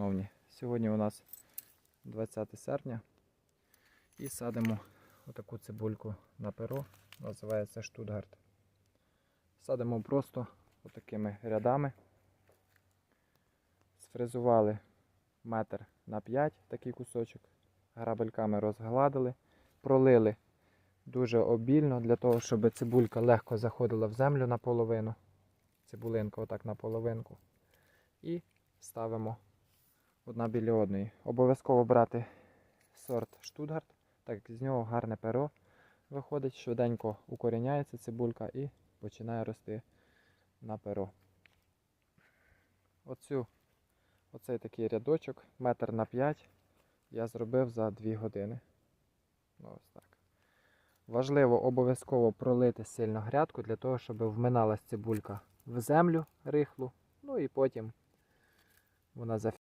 Шановні, сьогодні у нас 20 серпня і садимо отаку цибульку на перо, називається штутгарт. Садимо просто отакими рядами. Сфрезували метр на 5 такий кусочок, грабельками розгладили, пролили дуже обільно для того, щоб цибулька легко заходила в землю наполовину. Цибулинка отак на половинку. І ставимо одна біля одної. Обов'язково брати сорт Штутгарт, так як з нього гарне перо виходить, швиденько укоріняється цибулька і починає рости на перо. Оцю, оцей такий рядочок, метр на 5, я зробив за 2 години. Ну, ось так. Важливо обов'язково пролити сильно грядку для того, щоб вминалась цибулька в землю рихлу, ну і потім вона зафіксується.